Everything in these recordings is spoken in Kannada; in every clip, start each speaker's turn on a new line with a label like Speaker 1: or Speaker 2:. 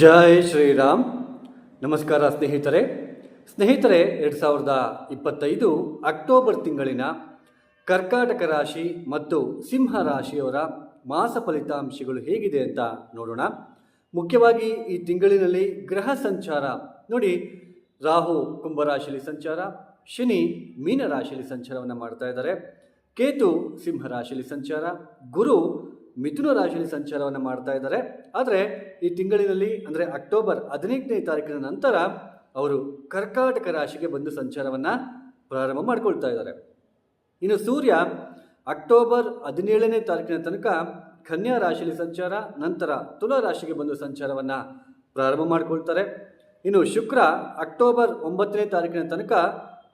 Speaker 1: ಜೈ ಶ್ರೀರಾಮ್. ನಮಸ್ಕಾರ ಸ್ನೇಹಿತರೆ. ಸ್ನೇಹಿತರೆ, ಎರಡು ಸಾವಿರದ ಇಪ್ಪತ್ತೈದು ಅಕ್ಟೋಬರ್ ತಿಂಗಳಿನ ಕರ್ಕಾಟಕ ರಾಶಿ ಮತ್ತು ಸಿಂಹ ರಾಶಿಯವರ ಮಾಸ ಫಲಿತಾಂಶಗಳು ಹೇಗಿದೆ ಅಂತ ನೋಡೋಣ. ಮುಖ್ಯವಾಗಿ ಈ ತಿಂಗಳಿನಲ್ಲಿ ಗ್ರಹ ಸಂಚಾರ ನೋಡಿ, ರಾಹು ಕುಂಭರಾಶಿಯಲ್ಲಿ ಸಂಚಾರ, ಶನಿ ಮೀನರಾಶಿಯಲ್ಲಿ ಸಂಚಾರವನ್ನು ಮಾಡ್ತಾ ಇದ್ದಾರೆ. ಕೇತು ಸಿಂಹರಾಶಿಯಲ್ಲಿ ಸಂಚಾರ, ಗುರು ಮಿಥುನ ರಾಶಿಯಲ್ಲಿ ಸಂಚಾರವನ್ನು ಮಾಡ್ತಾ ಇದ್ದಾರೆ. ಆದರೆ ಈ ತಿಂಗಳಿನಲ್ಲಿ, ಅಂದರೆ ಅಕ್ಟೋಬರ್ ಹದಿನೆಂಟನೇ ತಾರೀಕಿನ ನಂತರ ಅವರು ಕರ್ಕಾಟಕ ರಾಶಿಗೆ ಬಂದು ಸಂಚಾರವನ್ನು ಪ್ರಾರಂಭ ಮಾಡಿಕೊಳ್ತಾ ಇದ್ದಾರೆ. ಇನ್ನು ಸೂರ್ಯ ಅಕ್ಟೋಬರ್ ಹದಿನೇಳನೇ ತಾರೀಕಿನ ತನಕ ಕನ್ಯಾ ರಾಶಿಯಲ್ಲಿ ಸಂಚಾರ, ನಂತರ ತುಲಾ ರಾಶಿಗೆ ಬಂದು ಸಂಚಾರವನ್ನು ಪ್ರಾರಂಭ ಮಾಡಿಕೊಳ್ತಾರೆ. ಇನ್ನು ಶುಕ್ರ ಅಕ್ಟೋಬರ್ ಒಂಬತ್ತನೇ ತಾರೀಕಿನ ತನಕ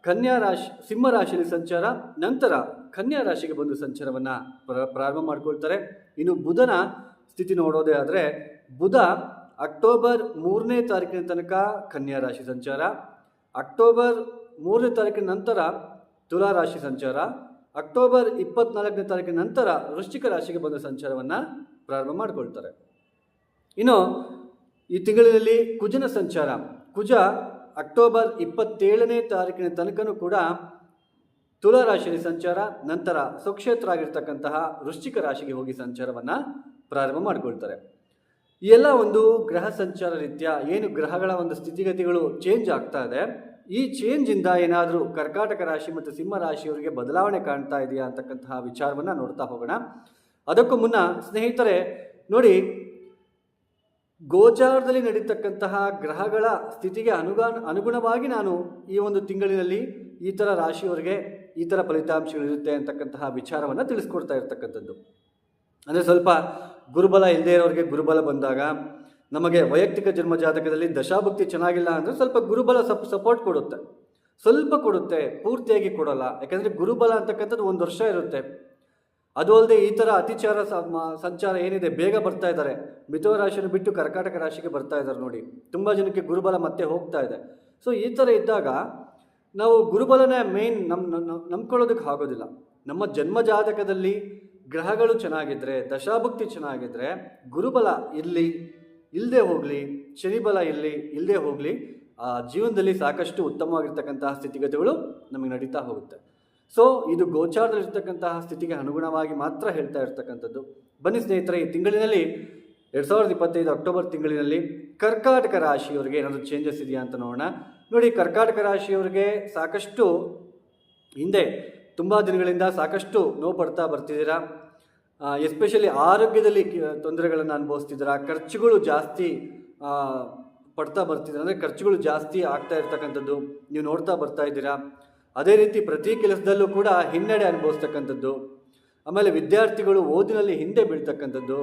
Speaker 1: ಕನ್ಯಾ ರಾಶಿ, ಸಿಂಹ ರಾಶಿಯಲ್ಲಿ ಸಂಚಾರ, ನಂತರ ಕನ್ಯಾ ರಾಶಿಗೆ ಬಂದು ಸಂಚಾರವನ್ನು ಪ್ರ- ಪ್ರಾರಂಭ ಮಾಡ್ಕೊಳ್ತಾರೆ. ಇನ್ನು ಬುಧನ ಸ್ಥಿತಿ ನೋಡೋದೇ ಆದರೆ, ಬುಧ ಅಕ್ಟೋಬರ್ ಮೂರನೇ ತಾರೀಕಿನ ತನಕ ಕನ್ಯಾ ರಾಶಿ ಸಂಚಾರ, ಅಕ್ಟೋಬರ್ ಮೂರನೇ ತಾರೀಕಿನ ನಂತರ ತುಲಾ ರಾಶಿ ಸಂಚಾರ, ಅಕ್ಟೋಬರ್ ಇಪ್ಪತ್ನಾಲ್ಕನೇ ತಾರೀಕಿನ ನಂತರ ವೃಶ್ಚಿಕ ರಾಶಿಗೆ ಬಂದ ಸಂಚಾರವನ್ನು ಪ್ರಾರಂಭ ಮಾಡಿಕೊಳ್ತಾರೆ. ಇನ್ನು ಈ ತಿಂಗಳಿನಲ್ಲಿ ಕುಜನ ಸಂಚಾರ, ಕುಜ ಅಕ್ಟೋಬರ್ ಇಪ್ಪತ್ತೇಳನೇ ತಾರೀಕಿನ ತನಕನೂ ಕೂಡ ತುಲಾ ರಾಶಿಯಲ್ಲಿ ಸಂಚಾರ, ನಂತರ ಸ್ವಕ್ಷೇತ್ರ ಆಗಿರ್ತಕ್ಕಂತಹ ವೃಶ್ಚಿಕ ರಾಶಿಗೆ ಹೋಗಿ ಸಂಚಾರವನ್ನು ಪ್ರಾರಂಭ ಮಾಡಿಕೊಳ್ತಾರೆ. ಎಲ್ಲ ಒಂದು ಗ್ರಹ ಸಂಚಾರ ರೀತಿಯ ಏನು ಗ್ರಹಗಳ ಒಂದು ಸ್ಥಿತಿಗತಿಗಳು ಚೇಂಜ್ ಆಗ್ತಾ ಇದೆ. ಈ ಚೇಂಜಿಂದ ಏನಾದರೂ ಕರ್ಕಾಟಕ ರಾಶಿ ಮತ್ತು ಸಿಂಹ ರಾಶಿಯವರಿಗೆ ಬದಲಾವಣೆ ಕಾಣ್ತಾ ಇದೆಯಾ ಅಂತಕ್ಕಂತಹ ವಿಚಾರವನ್ನು ನೋಡ್ತಾ ಹೋಗೋಣ. ಅದಕ್ಕೂ ಮುನ್ನ ಸ್ನೇಹಿತರೆ, ನೋಡಿ ಗೋಚಾರದಲ್ಲಿ ನಡೀತಕ್ಕಂತಹ ಗ್ರಹಗಳ ಸ್ಥಿತಿಗೆ ಅನುಗಾನ್ ಅನುಗುಣವಾಗಿ ನಾನು ಈ ಒಂದು ತಿಂಗಳಿನಲ್ಲಿ ಈ ಥರ ರಾಶಿಯವರಿಗೆ ಈ ಥರ ಫಲಿತಾಂಶಗಳಿರುತ್ತೆ ಅಂತಕ್ಕಂತಹ ವಿಚಾರವನ್ನು ತಿಳಿಸ್ಕೊಡ್ತಾ ಇರ್ತಕ್ಕಂಥದ್ದು. ಅಂದರೆ ಸ್ವಲ್ಪ ಗುರುಬಲ ಇಲ್ಲದೇ ಇರೋರಿಗೆ ಗುರುಬಲ ಬಂದಾಗ ನಮಗೆ ವೈಯಕ್ತಿಕ ಜನ್ಮ ಜಾತಕದಲ್ಲಿ ದಶಾಭಕ್ತಿ ಚೆನ್ನಾಗಿಲ್ಲ ಅಂದರೆ ಸ್ವಲ್ಪ ಗುರುಬಲ ಸಪ್ ಸಪೋರ್ಟ್ ಕೊಡುತ್ತೆ. ಸ್ವಲ್ಪ ಕೊಡುತ್ತೆ, ಪೂರ್ತಿಯಾಗಿ ಕೊಡೋಲ್ಲ. ಯಾಕಂದರೆ ಗುರುಬಲ ಅಂತಕ್ಕಂಥದ್ದು ಒಂದು ವರ್ಷ ಇರುತ್ತೆ. ಅದು ಅಲ್ಲದೆ ಈ ಥರ ಅತಿಚಾರ ಸಂಚಾರ ಏನಿದೆ, ಬೇಗ ಬರ್ತಾ ಇದ್ದಾರೆ. ಮಿಥುನ ರಾಶಿಯನ್ನು ಬಿಟ್ಟು ಕರ್ಕಾಟಕ ರಾಶಿಗೆ ಬರ್ತಾ ಇದ್ದಾರೆ ನೋಡಿ. ತುಂಬ ಜನಕ್ಕೆ ಗುರುಬಲ ಮತ್ತೆ ಹೋಗ್ತಾ ಇದೆ. ಸೊ ಈ ಥರ ಇದ್ದಾಗ ನಾವು ಗುರುಬಲನೇ ಮೇನ್ ನಮ್ಮ ನಮ್- ನಂಬ್ಕೊಳ್ಳೋದಕ್ಕೆ ಆಗೋದಿಲ್ಲ. ನಮ್ಮ ಜನ್ಮ ಜಾತಕದಲ್ಲಿ ಗ್ರಹಗಳು ಚೆನ್ನಾಗಿದ್ದರೆ ದಶಾಭುಕ್ತಿ ಚೆನ್ನಾಗಿದ್ದರೆ ಗುರುಬಲ ಇರಲಿ ಇಲ್ಲದೆ ಹೋಗಲಿ ಶನಿಬಲ ಇರಲಿ ಇಲ್ಲದೆ ಹೋಗಲಿ, ಆ, ಜೀವನದಲ್ಲಿ ಸಾಕಷ್ಟು ಉತ್ತಮವಾಗಿರ್ತಕ್ಕಂತಹ ಸ್ಥಿತಿಗತಿಗಳು ನಮಗೆ ನಡೀತಾ ಹೋಗುತ್ತೆ. ಸೊ ಇದು ಗೋಚಾರದಲ್ಲಿರ್ತಕ್ಕಂತಹ ಸ್ಥಿತಿಗೆ ಅನುಗುಣವಾಗಿ ಮಾತ್ರ ಹೇಳ್ತಾ ಇರ್ತಕ್ಕಂಥದ್ದು. ಬನ್ನಿ ಸ್ನೇಹಿತರೆ, ಈ ತಿಂಗಳಿನಲ್ಲಿ, ಎರಡು ಸಾವಿರದ ಇಪ್ಪತ್ತೈದು ಅಕ್ಟೋಬರ್ ತಿಂಗಳಿನಲ್ಲಿ ಕರ್ಕಾಟಕ ರಾಶಿಯವರಿಗೆ ಏನಾದರೂ ಚೇಂಜಸ್ ಇದೆಯಾ ಅಂತ ನೋಡೋಣ. ನೋಡಿ, ಕರ್ಕಾಟಕ ರಾಶಿಯವರಿಗೆ ಸಾಕಷ್ಟು ಹಿಂದೆ, ತುಂಬ ದಿನಗಳಿಂದ ಸಾಕಷ್ಟು ನೋವು ಪಡ್ತಾ ಬರ್ತಿದ್ದೀರಾ? ಎಸ್ಪೆಷಲಿ ಆರೋಗ್ಯದಲ್ಲಿ ತೊಂದರೆಗಳನ್ನು ಅನುಭವಿಸ್ತಿದ್ದೀರಾ? ಖರ್ಚುಗಳು ಜಾಸ್ತಿ ಪಡ್ತಾ ಬರ್ತಿದ್ದೀರಾ? ಅಂದರೆ ಖರ್ಚುಗಳು ಜಾಸ್ತಿ ಆಗ್ತಾ ಇರ್ತಕ್ಕಂಥದ್ದು ನೀವು ನೋಡ್ತಾ ಬರ್ತಾ ಇದ್ದೀರಾ? ಅದೇ ರೀತಿ ಪ್ರತಿ ಕೆಲಸದಲ್ಲೂ ಕೂಡ ಹಿನ್ನಡೆ ಅನುಭವಿಸ್ತಕ್ಕಂಥದ್ದು. ಆಮೇಲೆ ವಿದ್ಯಾರ್ಥಿಗಳು ಓದಿನಲ್ಲಿ ಹಿಂದೆ ಬೀಳ್ತಕ್ಕಂಥದ್ದು.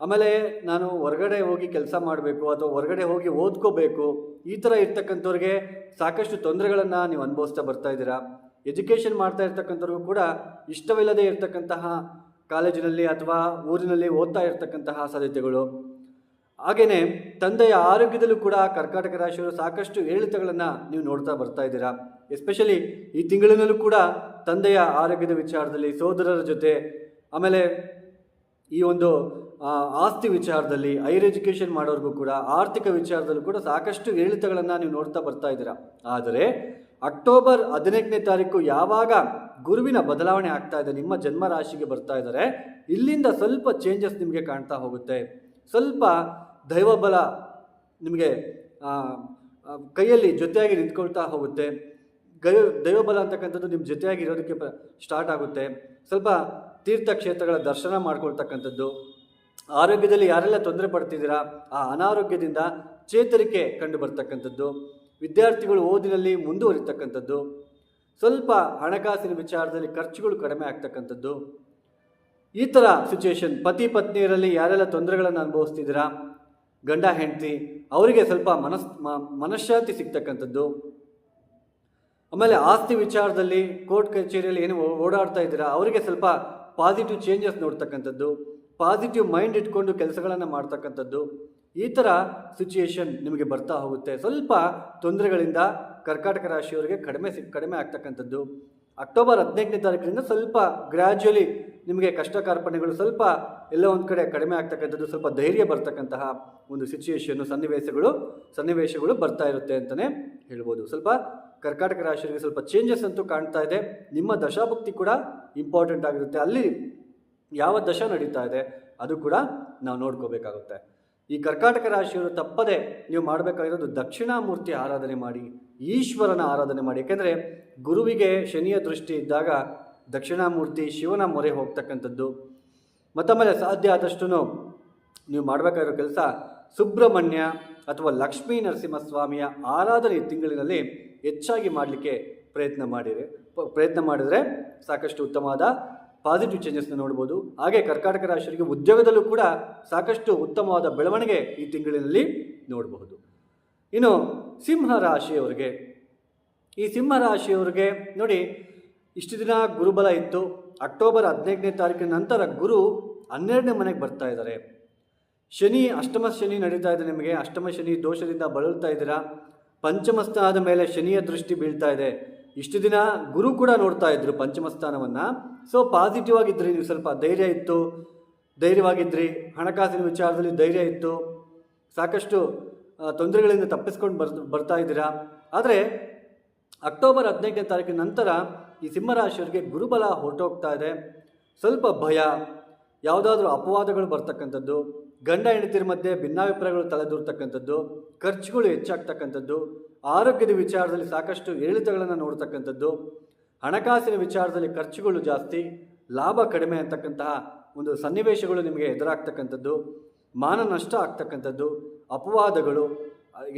Speaker 1: ಆಮೇಲೆ ನಾನು ಹೊರಗಡೆ ಹೋಗಿ ಕೆಲಸ ಮಾಡಬೇಕು ಅಥವಾ ಹೊರಗಡೆ ಹೋಗಿ ಓದ್ಕೋಬೇಕು, ಈ ಥರ ಇರ್ತಕ್ಕಂಥವ್ರಿಗೆ ಸಾಕಷ್ಟು ತೊಂದರೆಗಳನ್ನು ನೀವು ಅನುಭವಿಸ್ತಾ ಬರ್ತಾ ಇದ್ದೀರಾ? ಎಜುಕೇಷನ್ ಮಾಡ್ತಾ ಇರ್ತಕ್ಕಂಥವ್ರಿಗೂ ಕೂಡ ಇಷ್ಟವಿಲ್ಲದೆ ಇರ್ತಕ್ಕಂತಹ ಕಾಲೇಜಿನಲ್ಲಿ ಅಥವಾ ಊರಿನಲ್ಲಿ ಓದ್ತಾ ಇರ್ತಕ್ಕಂತಹ ಸಾಧ್ಯತೆಗಳು. ಹಾಗೆಯೇ ತಂದೆಯ ಆರೋಗ್ಯದಲ್ಲೂ ಕೂಡ ಕರ್ಕಾಟಕ ರಾಶಿಯವರು ಸಾಕಷ್ಟು ಏರಿಳಿತಗಳನ್ನು ನೀವು ನೋಡ್ತಾ ಬರ್ತಾ ಇದ್ದೀರಾ. ಎಸ್ಪೆಷಲಿ ಈ ತಿಂಗಳಿನಲ್ಲೂ ಕೂಡ ತಂದೆಯ ಆರೋಗ್ಯದ ವಿಚಾರದಲ್ಲಿ, ಸೋದರರ ಜೊತೆ, ಆಮೇಲೆ ಈ ಒಂದು ಆಸ್ತಿ ವಿಚಾರದಲ್ಲಿ ಹೈಯರ್ ಎಜುಕೇಷನ್ ಮಾಡೋರಿಗೂ ಕೂಡ, ಆರ್ಥಿಕ ವಿಚಾರದಲ್ಲೂ ಕೂಡ ಸಾಕಷ್ಟು ಏರಿಳಿತಗಳನ್ನು ನೀವು ನೋಡ್ತಾ ಬರ್ತಾ ಇದ್ದೀರಾ. ಆದರೆ ಅಕ್ಟೋಬರ್ ಹದಿನೆಂಟನೇ ತಾರೀಕು ಯಾವಾಗ ಗುರುವಿನ ಬದಲಾವಣೆ ಆಗ್ತಾ ಇದೆ, ನಿಮ್ಮ ಜನ್ಮ ರಾಶಿಗೆ ಬರ್ತಾ ಇದ್ದಾರೆ, ಇಲ್ಲಿಂದ ಸ್ವಲ್ಪ ಚೇಂಜಸ್ ನಿಮಗೆ ಕಾಣ್ತಾ ಹೋಗುತ್ತೆ. ಸ್ವಲ್ಪ ದೈವಬಲ ನಿಮಗೆ ಕೈಯಲ್ಲಿ ಜೊತೆಯಾಗಿ ನಿಂತ್ಕೊಳ್ತಾ ಹೋಗುತ್ತೆ. ಗೈ ದೈವಬಲ ಅಂತಕ್ಕಂಥದ್ದು ನಿಮ್ಮ ಜೊತೆಯಾಗಿ ಇರೋದಕ್ಕೆ ಸ್ಟಾರ್ಟ್ ಆಗುತ್ತೆ. ಸ್ವಲ್ಪ ತೀರ್ಥಕ್ಷೇತ್ರಗಳ ದರ್ಶನ ಮಾಡ್ಕೊಳ್ತಕ್ಕಂಥದ್ದು. ಆರೋಗ್ಯದಲ್ಲಿ ಯಾರೆಲ್ಲ ತೊಂದರೆ ಪಡ್ತಿದ್ದೀರಾ, ಆ ಅನಾರೋಗ್ಯದಿಂದ ಚೇತರಿಕೆ ಕಂಡು ಬರ್ತಕ್ಕಂಥದ್ದು ವಿದ್ಯಾರ್ಥಿಗಳು ಓದಿನಲ್ಲಿ ಮುಂದುವರಿತಕ್ಕಂಥದ್ದು. ಸ್ವಲ್ಪ ಹಣಕಾಸಿನ ವಿಚಾರದಲ್ಲಿ ಖರ್ಚುಗಳು ಕಡಿಮೆ ಆಗ್ತಕ್ಕಂಥದ್ದು. ಈ ಥರ ಸಿಚುವೇಶನ್ ಪತಿ ಪತ್ನಿಯರಲ್ಲಿ ಯಾರೆಲ್ಲ ತೊಂದರೆಗಳನ್ನು ಅನುಭವಿಸ್ತಿದ್ದೀರಾ ಗಂಡ, ಹೆಂಡತಿ, ಅವರಿಗೆ ಸ್ವಲ್ಪ ಮನಸ್ ಮನಃಶಾಂತಿ ಸಿಗ್ತಕ್ಕಂಥದ್ದು. ಆಮೇಲೆ ಆಸ್ತಿ ವಿಚಾರದಲ್ಲಿ ಕೋರ್ಟ್ ಕಚೇರಿಯಲ್ಲಿ ಏನು ಓಡಾಡ್ತಾ ಇದ್ದೀರಾ, ಅವರಿಗೆ ಸ್ವಲ್ಪ ಪಾಸಿಟಿವ್ ಚೇಂಜಸ್ ನೋಡ್ತಕ್ಕಂಥದ್ದು ಪಾಸಿಟಿವ್ ಮೈಂಡ್ ಇಟ್ಕೊಂಡು ಕೆಲಸಗಳನ್ನು ಮಾಡ್ತಕ್ಕಂಥದ್ದು, ಈ ಥರ ಸಿಚುಯೇಷನ್ ನಿಮಗೆ ಬರ್ತಾ ಹೋಗುತ್ತೆ. ಸ್ವಲ್ಪ ತೊಂದರೆಗಳಿಂದ ಕರ್ಕಾಟಕ ರಾಶಿಯವರಿಗೆ ಕಡಿಮೆ ಸಿ, ಕಡಿಮೆ ಆಗ್ತಕ್ಕಂಥದ್ದು. ಅಕ್ಟೋಬರ್ ಹದಿನೆಂಟನೇ ತಾರೀಕಿನಿಂದ ಸ್ವಲ್ಪ ಗ್ರ್ಯಾಜುಯಲಿ ನಿಮಗೆ ಕಷ್ಟ ಕಾರ್ಪಣ್ಯಗಳು ಸ್ವಲ್ಪ ಎಲ್ಲ ಒಂದು ಕಡೆ ಕಡಿಮೆ ಆಗ್ತಕ್ಕಂಥದ್ದು, ಸ್ವಲ್ಪ ಧೈರ್ಯ ಬರ್ತಕ್ಕಂತಹ ಒಂದು ಸಿಚುಯೇಷನ್ನು ಸನ್ನಿವೇಶಗಳು ಸನ್ನಿವೇಶಗಳು ಬರ್ತಾ ಇರುತ್ತೆ ಅಂತಲೇ ಹೇಳ್ಬೋದು. ಸ್ವಲ್ಪ ಕರ್ಕಾಟಕ ರಾಶಿಯವರಿಗೆ ಸ್ವಲ್ಪ ಚೇಂಜಸ್ ಅಂತೂ ಕಾಣ್ತಾ ಇದೆ. ನಿಮ್ಮ ದಶಾಭಕ್ತಿ ಕೂಡ ಇಂಪಾರ್ಟೆಂಟ್ ಆಗಿರುತ್ತೆ. ಅಲ್ಲಿ ಯಾವ ದಶ ನಡೀತಾ ಇದೆ, ಅದು ಕೂಡ ನಾವು ನೋಡ್ಕೋಬೇಕಾಗುತ್ತೆ. ಈ ಕರ್ಕಾಟಕ ರಾಶಿಯವರು ತಪ್ಪದೆ ನೀವು ಮಾಡಬೇಕಾಗಿರೋದು ದಕ್ಷಿಣಾಮೂರ್ತಿ ಆರಾಧನೆ ಮಾಡಿ ಈಶ್ವರನ ಆರಾಧನೆ ಮಾಡಿ. ಯಾಕೆಂದರೆ ಗುರುವಿಗೆ ಶನಿಯ ದೃಷ್ಟಿ ಇದ್ದಾಗ ದಕ್ಷಿಣಾಮೂರ್ತಿ ಶಿವನ ಮೊರೆ ಹೋಗ್ತಕ್ಕಂಥದ್ದು. ಮತ್ತೊಮ್ಮೆ ಸಾಧ್ಯ ಆದಷ್ಟು ನೀವು ಮಾಡಬೇಕಾಗಿರೋ ಕೆಲಸ ಸುಬ್ರಹ್ಮಣ್ಯ ಅಥವಾ ಲಕ್ಷ್ಮೀ ನರಸಿಂಹಸ್ವಾಮಿಯ ಆರಾಧನೆ ತಿಂಗಳಿನಲ್ಲಿ ಹೆಚ್ಚಾಗಿ ಮಾಡಲಿಕ್ಕೆ ಪ್ರಯತ್ನ ಮಾಡಿರಿ. ಪ್ರಯತ್ನ ಮಾಡಿದರೆ ಸಾಕಷ್ಟು ಉತ್ತಮವಾದ ಪಾಸಿಟಿವ್ ಚೇಂಜಸ್ನ ನೋಡ್ಬೋದು. ಹಾಗೆ ಕರ್ನಾಟಕ ರಾಶಿಯರಿಗೆ ಉದ್ಯೋಗದಲ್ಲೂ ಕೂಡ ಸಾಕಷ್ಟು ಉತ್ತಮವಾದ ಬೆಳವಣಿಗೆ ಈ ತಿಂಗಳಿನಲ್ಲಿ ನೋಡಬಹುದು. ಇನ್ನು ಸಿಂಹ ರಾಶಿಯವರಿಗೆ ಈ ಸಿಂಹ ರಾಶಿಯವರಿಗೆ ನೋಡಿ, ಇಷ್ಟು ದಿನ ಗುರುಬಲ ಇತ್ತು. ಅಕ್ಟೋಬರ್ ಹದಿನೈದನೇ ತಾರೀಕಿನ ನಂತರ ಗುರು ಹನ್ನೆರಡನೇ ಮನೆಗೆ ಬರ್ತಾ ಇದ್ದಾರೆ. ಶನಿ, ಅಷ್ಟಮ ಶನಿ ನಡೀತಾ ಇದೆ ನಿಮಗೆ. ಅಷ್ಟಮ ಶನಿ ದೋಷದಿಂದ ಬಳಲ್ತಾ ಇದ್ದೀರಾ? ಪಂಚಮಸ್ಥಾನದ ಮೇಲೆ ಶನಿಯ ದೃಷ್ಟಿ ಬೀಳ್ತಾ ಇದೆ. ಇಷ್ಟು ದಿನ ಗುರು ಕೂಡ ನೋಡ್ತಾ ಇದ್ರು ಪಂಚಮಸ್ಥಾನವನ್ನು. ಸೊ ಪಾಸಿಟಿವ್ ಆಗಿದ್ರಿ ನೀವು ಸ್ವಲ್ಪ. ಧೈರ್ಯ ಇತ್ತು. ಧೈರ್ಯವಾಗಿದ್ರಿ. ಹಣಕಾಸಿನ ವಿಚಾರದಲ್ಲಿ ಧೈರ್ಯ ಇತ್ತು. ಸಾಕಷ್ಟು ತೊಂದರೆಗಳಿಂದ ತಪ್ಪಿಸ್ಕೊಂಡು ಬರ್ ಬರ್ತಾ ಇದ್ದೀರಾ? ಆದರೆ ಅಕ್ಟೋಬರ್ ಹದಿನೈದನೇ ತಾರೀಕಿನ ನಂತರ ಈ ಸಿಂಹರಾಶಿಯವರಿಗೆ ಗುರುಬಲ ಹೊರಟೋಗ್ತಾ ಇದೆ. ಸ್ವಲ್ಪ ಭಯ, ಯಾವುದಾದ್ರೂ ಅಪವಾದಗಳು ಬರ್ತಕ್ಕಂಥದ್ದು, ಗಂಡ ಹೆಂಡತಿರ ಮಧ್ಯೆ ಭಿನ್ನಾಭಿಪ್ರಾಯಗಳು ತಲೆದೂರ್ತಕ್ಕಂಥದ್ದು, ಖರ್ಚುಗಳು ಹೆಚ್ಚಾಗ್ತಕ್ಕಂಥದ್ದು, ಆರೋಗ್ಯದ ವಿಚಾರದಲ್ಲಿ ಸಾಕಷ್ಟು ಏರಿಳಿತಗಳನ್ನು ನೋಡ್ತಕ್ಕಂಥದ್ದು, ಹಣಕಾಸಿನ ವಿಚಾರದಲ್ಲಿ ಖರ್ಚುಗಳು ಜಾಸ್ತಿ, ಲಾಭ ಕಡಿಮೆ ಅಂತಕ್ಕಂತಹ ಒಂದು ಸನ್ನಿವೇಶಗಳು ನಿಮಗೆ ಎದುರಾಗ್ತಕ್ಕಂಥದ್ದು ಮಾನ ನಷ್ಟ ಆಗ್ತಕ್ಕಂಥದ್ದು ಅಪವಾದಗಳು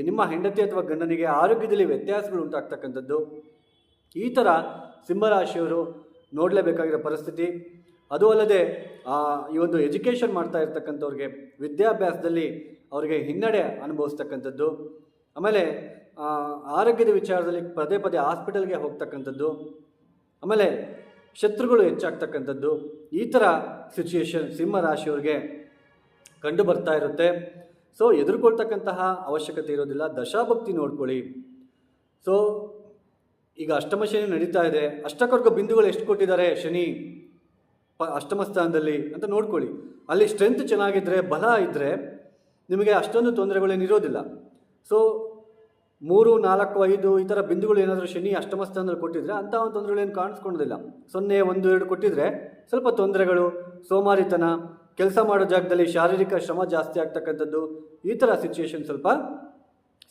Speaker 1: ನಿಮ್ಮ ಹೆಂಡತಿ ಅಥವಾ ಗಂಡನಿಗೆ ಆರೋಗ್ಯದಲ್ಲಿ ವ್ಯತ್ಯಾಸಗಳು ಉಂಟಾಗ್ತಕ್ಕಂಥದ್ದು. ಈ ಥರ ಸಿಂಹರಾಶಿಯವರು ನೋಡಲೇಬೇಕಾಗಿರೋ ಪರಿಸ್ಥಿತಿ. ಅದು ಅಲ್ಲದೆ ಈ ಒಂದು ಎಜುಕೇಷನ್ ಮಾಡ್ತಾ ಇರ್ತಕ್ಕಂಥವ್ರಿಗೆ ವಿದ್ಯಾಭ್ಯಾಸದಲ್ಲಿ ಅವರಿಗೆ ಹಿನ್ನಡೆ ಅನುಭವಿಸ್ತಕ್ಕಂಥದ್ದು. ಆಮೇಲೆ ಆರೋಗ್ಯದ ವಿಚಾರದಲ್ಲಿ ಪದೇ ಪದೇ ಹಾಸ್ಪಿಟಲ್ಗೆ ಹೋಗ್ತಕ್ಕಂಥದ್ದು. ಆಮೇಲೆ, ಶತ್ರುಗಳು ಹೆಚ್ಚಾಗ್ತಕ್ಕಂಥದ್ದು. ಈ ಥರ ಸಿಚುಯೇಷನ್ ಸಿಂಹ ರಾಶಿಯವ್ರಿಗೆ ಕಂಡು ಬರ್ತಾ ಇರುತ್ತೆ. ಸೊ ಎದುರ್ಕೊಳ್ತಕ್ಕಂತಹ ಅವಶ್ಯಕತೆ ಇರೋದಿಲ್ಲ. ದಶಾಭಕ್ತಿ ನೋಡ್ಕೊಳ್ಳಿ. ಸೊ ಈಗ ಅಷ್ಟಮ ಶನಿ ನಡೀತಾ ಇದೆ. ಅಷ್ಟಕರ್ಗ ಬಿಂದುಗಳು ಎಷ್ಟು ಕೊಟ್ಟಿದ್ದಾರೆ ಶನಿ? ಪ, ಅಷ್ಟಮ ಸ್ಥಾನದಲ್ಲಿ ಅಂತ ನೋಡ್ಕೊಳ್ಳಿ. ಅಲ್ಲಿ ಸ್ಟ್ರೆಂತ್ ಚೆನ್ನಾಗಿದ್ದರೆ ಬಲ ಇದ್ದರೆ ನಿಮಗೆ ಅಷ್ಟೊಂದು ತೊಂದರೆಗಳೇನು ಇರೋದಿಲ್ಲ. ಸೊ ಮೂರು, ನಾಲ್ಕು, ಐದು ಈ ಥರ ಬಿಂದುಗಳು ಏನಾದರೂ ಶನಿ ಅಷ್ಟಮ ಸ್ಥಾನದಲ್ಲಿ ಕೊಟ್ಟಿದ್ರೆ ಅಂಥ ಒಂದು ತೊಂದರೆಗಳೇನು ಕಾಣಿಸ್ಕೊಳ್ಳೋದಿಲ್ಲ ಸೊನ್ನೆ, ಒಂದು, ಎರಡು ಕೊಟ್ಟಿದ್ರೆ ಸ್ವಲ್ಪ ತೊಂದರೆಗಳು, ಸೋಮಾರಿತನ ಕೆಲಸ ಮಾಡೋ ಜಾಗದಲ್ಲಿ ಶಾರೀರಿಕ ಶ್ರಮ ಜಾಸ್ತಿ ಆಗ್ತಕ್ಕಂಥದ್ದು ಈ ಥರ ಸಿಚುಯೇಷನ್ ಸ್ವಲ್ಪ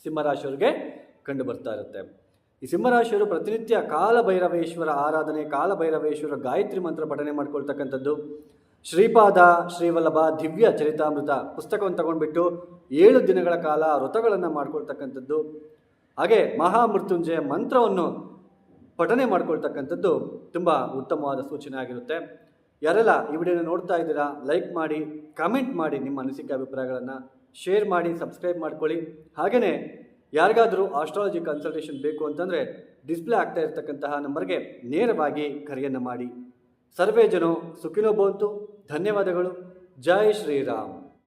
Speaker 1: ಸಿಂಹರಾಶಿಯವ್ರಿಗೆ ಕಂಡು ಬರ್ತಾ ಇರುತ್ತೆ. ಈ ಸಿಂಹರಾಶಿಯವರು ಪ್ರತಿನಿತ್ಯ ಕಾಲಭೈರವೇಶ್ವರ ಆರಾಧನೆ, ಕಾಲಭೈರವೇಶ್ವರ ಗಾಯತ್ರಿ ಮಂತ್ರ ಪಠನೆ ಮಾಡ್ಕೊಳ್ತಕ್ಕಂಥದ್ದು. ಶ್ರೀಪಾದ, ಶ್ರೀವಲ್ಲಭ, ದಿವ್ಯ ಚರಿತಾಮೃತ ಪುಸ್ತಕವನ್ನು ತಗೊಂಡ್ಬಿಟ್ಟು ಏಳು ದಿನಗಳ ಕಾಲ ವ್ರತಗಳನ್ನು ಮಾಡ್ಕೊಳ್ತಕ್ಕಂಥದ್ದು. ಹಾಗೆ ಮಹಾಮೃತ್ಯುಂಜಯ ಮಂತ್ರವನ್ನು ಪಠನೆ ಮಾಡ್ಕೊಳ್ತಕ್ಕಂಥದ್ದು ತುಂಬ ಉತ್ತಮವಾದ ಸೂಚನೆ ಆಗಿರುತ್ತೆ. ಯಾರೆಲ್ಲ ಈ ವಿಡಿಯೋನ ನೋಡ್ತಾ ಇದ್ದೀರಾ ಲೈಕ್ ಮಾಡಿ ಕಮೆಂಟ್ ಮಾಡಿ ನಿಮ್ಮ ಅನಿಸಿಕೆ ಅಭಿಪ್ರಾಯಗಳನ್ನು ಶೇರ್ ಮಾಡಿ ಸಬ್ಸ್ಕ್ರೈಬ್ ಮಾಡ್ಕೊಳ್ಳಿ. ಹಾಗೆಯೇ ಯಾರಿಗಾದರೂ ಆಸ್ಟ್ರಾಲಜಿ ಕನ್ಸಲ್ಟೇಷನ್ ಬೇಕು ಅಂತಂದರೆ ಡಿಸ್ಪ್ಲೇ ಆಗ್ತಾ ಇರತಕ್ಕಂತಹ ನಂಬರ್ಗೆ ನೇರವಾಗಿ ಕರೆಯನ್ನು ಮಾಡಿ. ಸರ್ವೇ ಜನ ಸುಖಿನೋ ಬಂತು ಧನ್ಯವಾದಗಳು. ಜೈ ಶ್ರೀರಾಮ್.